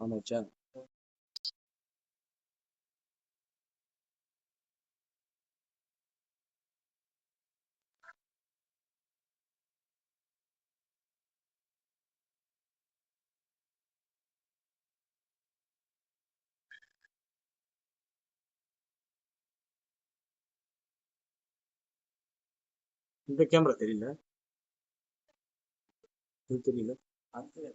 ஆமாச்சா இந்த கேமரா தெரியல இது தெரியல அது இல்ல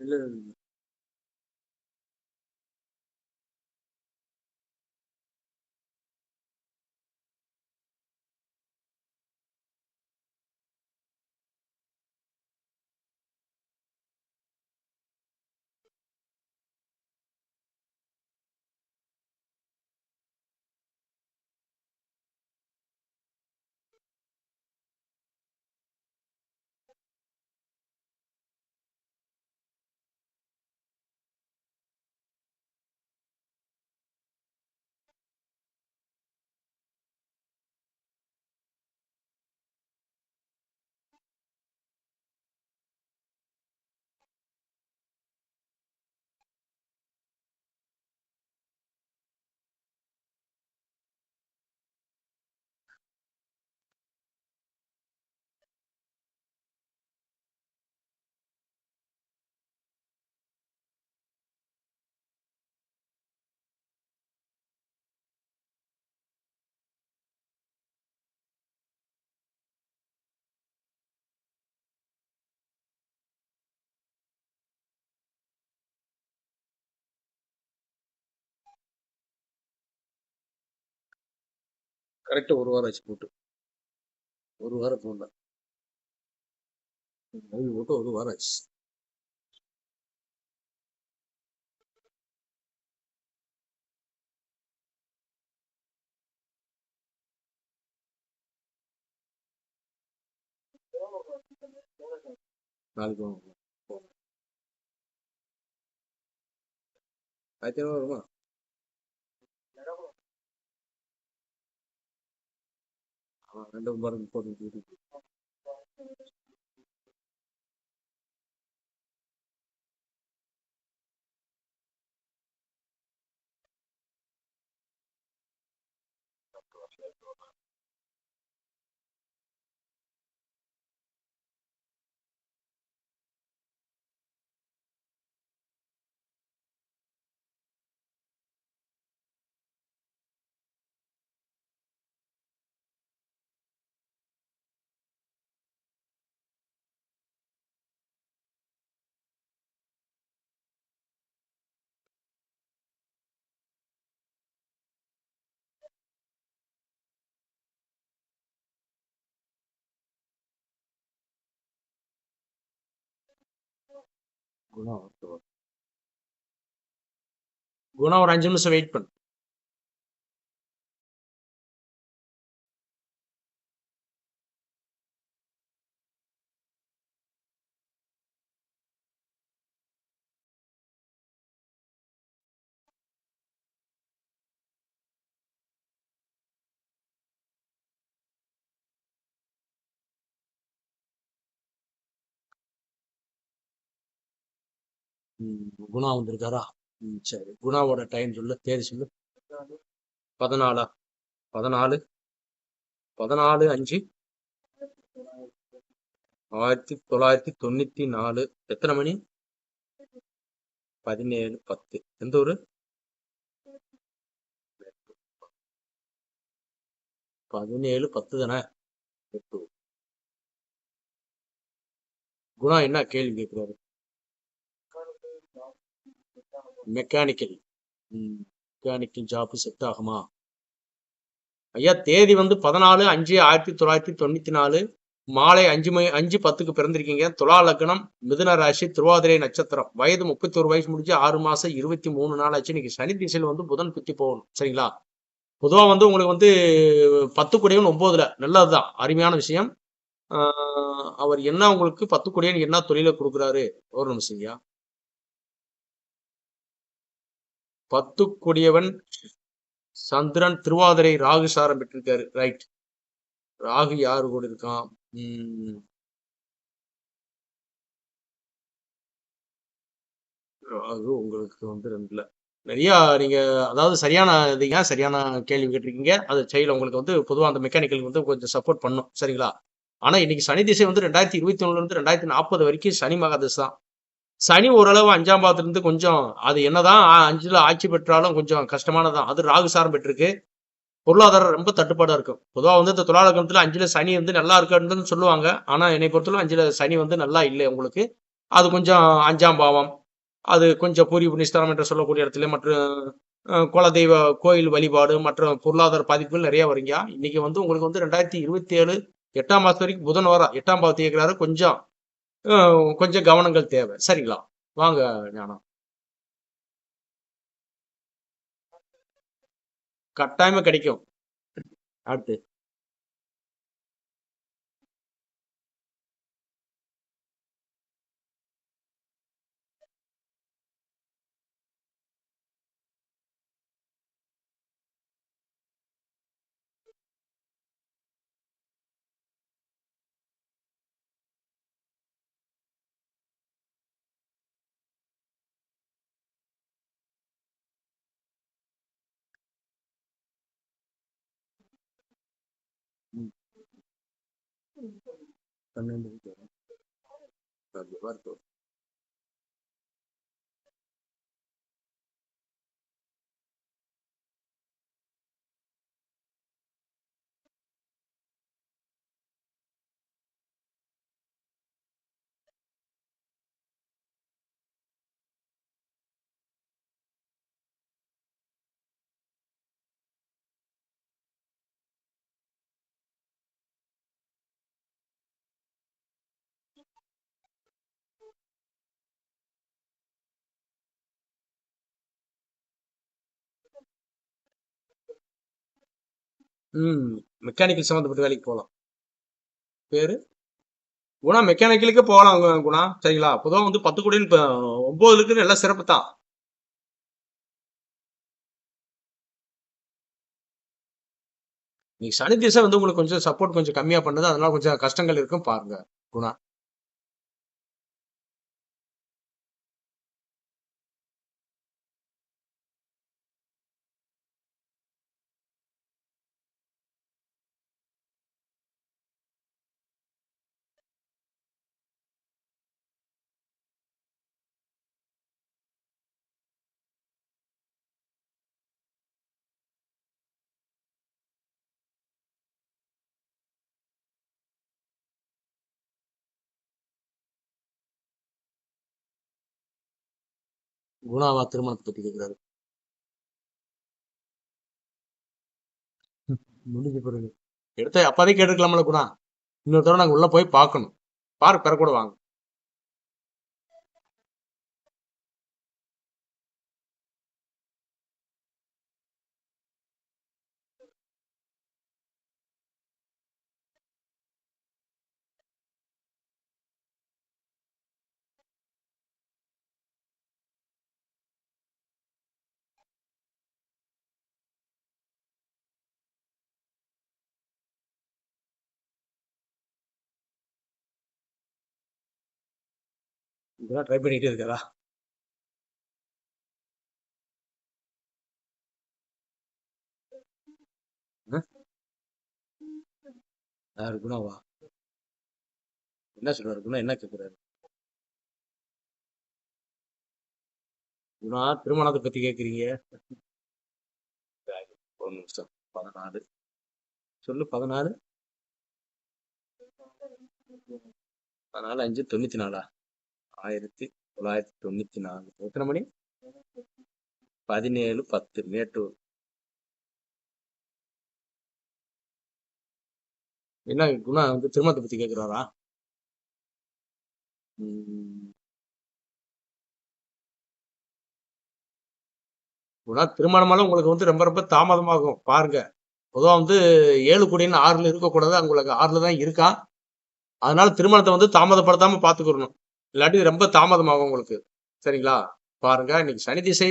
얼른 கரெக்டாக ஒரு வாரம் ஆச்சு போட்டு. ஒரு வாரம் போடல. மூவி போட்டு ஒரு வாரம் ஆச்சு. நாளைக்கு வாங்க. ஆயிரத்தி ஐநூறு வருமா ரெண்டு பாருங்க போட்டு குணம் குணம். ஒரு அஞ்சு நிமிஷம் வெயிட் பண்ணு. குணா வந்திருக்காரா? ம், சரி. குணாவோட டைம் சொல்லு தேதி சொல்லு. பதினாலா? பதினாலு? பதினாலு அஞ்சு? ஆயிரத்தி தொள்ளாயிரத்தி தொண்ணூத்தி நாலு. எத்தனை மணி? பதினேழு பத்து. எந்த ஊரு? பதினேழு பத்து தானே? குணா என்ன கேள்வி கேட்கிறாரு? மெக்கானிக்கல் மெக்கானிக்கல் ஜாப் செட் ஆகுமா? ஐயா தேதி வந்து பதினாலு அஞ்சு ஆயிரத்தி தொள்ளாயிரத்தி தொண்ணூத்தி நாலு. மாலை அஞ்சு மணி அஞ்சு பத்துக்கு பிறந்திருக்கீங்க. துலா லக்னம் மிதுன ராசி திருவாதிரை நட்சத்திரம். வயது முப்பத்தி ஒரு வயசு முடிஞ்சு ஆறு மாசம் இருபத்தி மூணு நாள் ஆச்சு. இன்னைக்கு சனி திசையில் வந்து புதன் குத்தி போகணும். சரிங்களா? பொதுவா வந்து உங்களுக்கு வந்து பத்து குடையவன் ஒன்பதுல நல்லதுதான். அருமையான விஷயம். ஆஹ் அவர் என்ன உங்களுக்கு பத்து குடையன் என்ன தொழிலை கொடுக்குறாரு? ஒரு நிமிஷம் ஐயா. பத்து சந்திரன் திருவாதிரை ராகு சாரம் பெற்றிருக்காரு. ரைட் ராகு யாரு கூட இருக்கான்? உம் ராகு உங்களுக்கு வந்து ரெண்டுல. நிறைய நீங்க அதாவது சரியான இதுங்க சரியான கேள்வி கேட்டிருக்கீங்க. அது செயல் உங்களுக்கு வந்து பொதுவாக அந்த மெக்கானிக்கல் வந்து கொஞ்சம் சப்போர்ட் பண்ணும். சரிங்களா? ஆனா இன்னைக்கு சனி திசை வந்து ரெண்டாயிரத்தி இருபத்தி ஒண்ணுல இருந்து ரெண்டாயிரத்தி நாற்பது வரைக்கும் சனி மகாதசை தான். சனி ஓரளவு அஞ்சாம் பாவத்திலிருந்து கொஞ்சம் அது என்னதான் அஞ்சுல ஆட்சி பெற்றாலும் கொஞ்சம் கஷ்டமானதான். அது ராகு சாரம் பெற்றிருக்கு. பொருளாதாரம் ரொம்ப தட்டுப்பாடா இருக்கும். பொதுவாக வந்து இந்த துலாலகத்துல அஞ்சுல சனி வந்து நல்லா இருக்குன்னு சொல்லுவாங்க. ஆனா என்னை பொறுத்தவரை அஞ்சுல சனி வந்து நல்லா இல்லை உங்களுக்கு. அது கொஞ்சம் அஞ்சாம் பாவம். அது கொஞ்சம் பூரி புனிஸ்தானம் என்று சொல்லக்கூடிய இடத்துல மற்றும் குலதெய்வ கோயில் வழிபாடு மற்றும் பொருளாதார பாதிப்புகள் நிறைய வருங்க இன்னைக்கு வந்து உங்களுக்கு வந்து ரெண்டாயிரத்தி இருபத்தி ஏழு எட்டாம் மாதம் வரைக்கும் புதன் வாரம் எட்டாம் பாவத்தை இயக்குறாரு. கொஞ்சம் கொஞ்சம் கவனங்கள் தேவை. சரிங்களா? வாங்க ஞானம். கட்டாயமா கிடைக்கும். அடுத்து. பன்னெண்டு இருக்கு. கண்டிப்பா இருக்கும். ம் மெக்கானிக்கல் சம்மந்தப்பட்ட வேலைக்கு போகலாம். பேர்? குணா மெக்கானிக்கலுக்கு போகலாம் குணா. சரிங்களா? பொதுவாக வந்து பத்து கோடின்னு இப்போ ஒன்பதுக்கு எல்லாம் சிறப்பு தான். நீ சனி திசை வந்து உங்களுக்கு கொஞ்சம் சப்போர்ட் கொஞ்சம் கம்மியாக பண்ணுது அதனால கொஞ்சம் கஷ்டங்கள் இருக்கும் பாருங்க குணா. குணாவா திருமணத்தை பத்தி கேட்கிறாரு முடிஞ்சு பிறகு. எடுத்த அப்பதே கேட்டுக்கலாம்ல குணா. இன்னொரு தடவை நாங்க உள்ள போய் பார்க்கணும். பாரு பெற கூட வாங்க. இதெல்லாம் ட்ரை பண்ணிகிட்டே இருக்காரா ஆ? குணாவா என்ன சொல்றாரு குணா என்ன கேட்கிறாரு குணா திருமணத்தை பத்தி கேக்குறீங்க? ஒரு நிமிஷம் பதினாலு. சொல்லு பதினாறு பதினாலு அஞ்சு தொண்ணூத்தி நாலா? ஆயிரத்தி தொள்ளாயிரத்தி தொண்ணூத்தி நாலு எத்தனை மணி? பதினேழு பத்து. மேட்டூர் என்ன குணா வந்து திருமணத்தை பத்தி கேக்குறாரா? குணா திருமணமால உங்களுக்கு வந்து ரொம்ப ரொம்ப தாமதமாகும். பாருங்க. பொதுவா வந்து ஏழு கோடின்னு ஆறுல இருக்கக்கூடாது. உங்களுக்கு ஆறுல தான் இருக்கான் அதனால திருமணத்தை வந்து தாமதப்படுத்தாம பாத்துக்கிறணும் இல்லாட்டி ரொம்ப தாமதமாகும் உங்களுக்கு. சரிங்களா? பாருங்க இன்னைக்கு சனி திசை.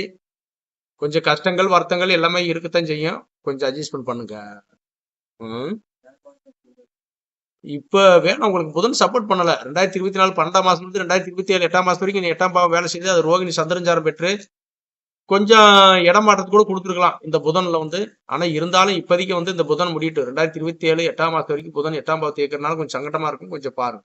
கொஞ்சம் கஷ்டங்கள் வருத்தங்கள் எல்லாமே இருக்கத்தான் செய்யும். கொஞ்சம் அட்ஜஸ்ட்மெண்ட் பண்ணுங்க. ம். இப்ப வேணும் உங்களுக்கு புதன் சப்போர்ட் பண்ணல. ரெண்டாயிரத்தி இருபத்தி நாலு பன்னெண்டாம் மாசம் இருந்து ரெண்டாயிரத்தி இருபத்தி ஏழு எட்டாம் மாசம் வரைக்கும் நீ எட்டாம் பாவம் வேலை செய்து அது ரோகிணி சந்திரஞ்சாரம் பெற்று கொஞ்சம் இடமாற்றத்து கூட கொடுத்துருக்கலாம் இந்த புதன்ல வந்து. ஆனா இருந்தாலும் இப்போதைக்கு வந்து இந்த புதன் முடியட்டும். ரெண்டாயிரத்தி இருபத்தி ஏழு எட்டாம் மாசம் வரைக்கும் புதன் எட்டாம் பாவத்தை இயக்கிறனால கொஞ்சம் சங்கடமா இருக்கும். கொஞ்சம் பாருங்க.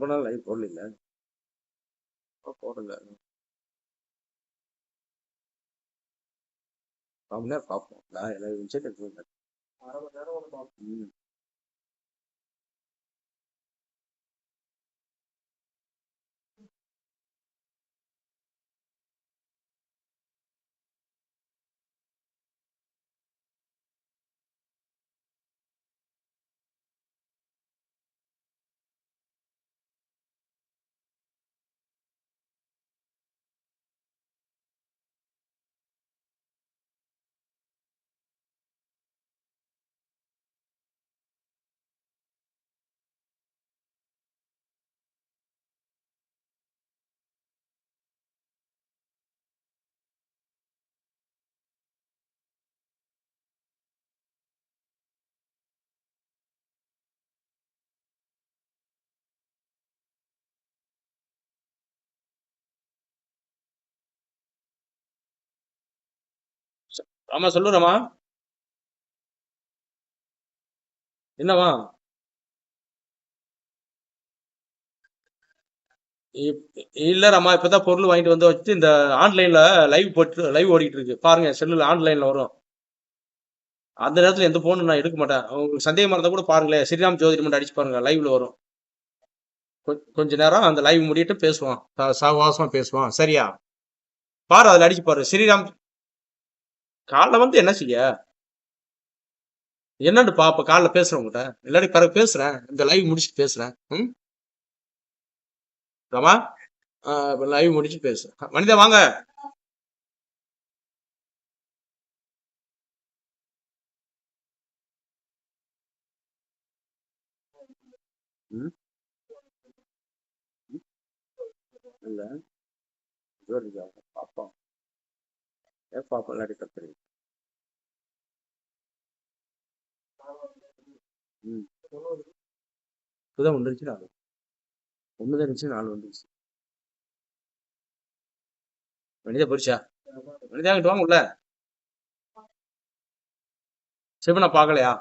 ரொம்ப நாள் லைவ் போடல. போடுங்க நேரம் பார்ப்போம். நான் எல்லா விஷயத்தை எடுத்து ம். ஆமா சொல்லுறமா என்னவா இப்- இல்ல ராமா இப்பதான் பொருள் வாங்கிட்டு வந்து வச்சு இந்த ஆன்லைன்ல லைவ் போட்டு லைவ் ஓடிட்டு இருக்கு. பாருங்க செல்லுல ஆன்லைன்ல வரும். அந்த நேரத்துல எந்த போனும் நான் எடுக்க மாட்டேன். உங்களுக்கு சந்தேகமா இருந்தா கூட பாருங்களேன். ஸ்ரீராம் ஜோதிடம் மட்டும் அடிச்சு பாருங்க லைவ்ல வரும். கொஞ்ச நேரம் அந்த லைவ் முடிட்டு பேசுவான். சா- பேசுவான். சரியா? பாரு அதுல அடிச்சு பாரு. ஸ்ரீராம் காலைல வந்து என்ன செய்ய? என்னன்னு பாப்ப காலைல பேசுறேன் உங்ககிட்ட இல்லாட்டி பிறகு பேசுறேன் இந்த லைவ் முடிச்சுட்டு பேசுறேன் ம்? ரமா? லைவ் முடிச்சு பேசு. மனிதா வாங்க. ம்? இல்ல. பாப்பா. பாப்போம் ஏன் பாப்போம் ம். ஒன்று இருந்துச்சு நாலு. ஒன்று தான் இருந்துச்சு நாலு வந்துருச்சு. மனிதா போயிடுச்சா மனிதா அங்கிட்டு வாங்க உள்ள. சிவனை பார்க்கலையா?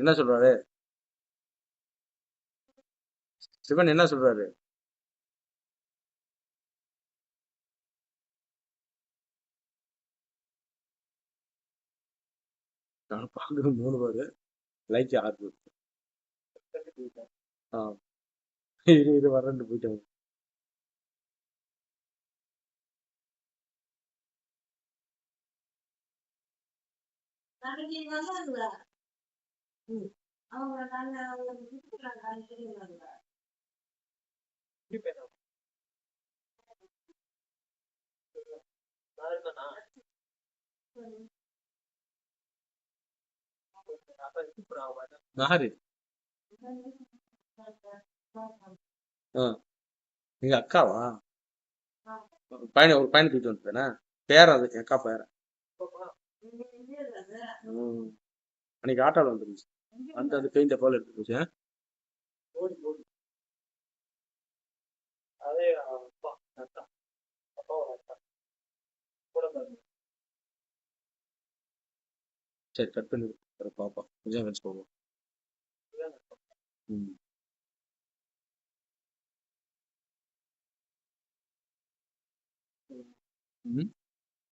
என்ன சொல்றாரு? சிவன் என்ன சொல்றாரு? நான் பார்க்குற மூணு பேரு. லைக் ஆறு பேர். ஆ. இரு இரு வரண்டு போயிட்டாங்க அவங்க நாங்க அவங்க ஆ எங்க அக்காவா பையனை ஒரு பையனை தூக்கிட்டு வந்துட்டேனே பேரன் அது அக்கா பேரன் ம். அன்னைக்கு ஆட்டோல வந்துருந்துச்சு அந்த அந்த பெயிண்ட போல எடுத்து போச்சு. சரி கட் பண்ணி அப்புறம் பாப்பா விஜய் வச்சு போவோம் ம் ம்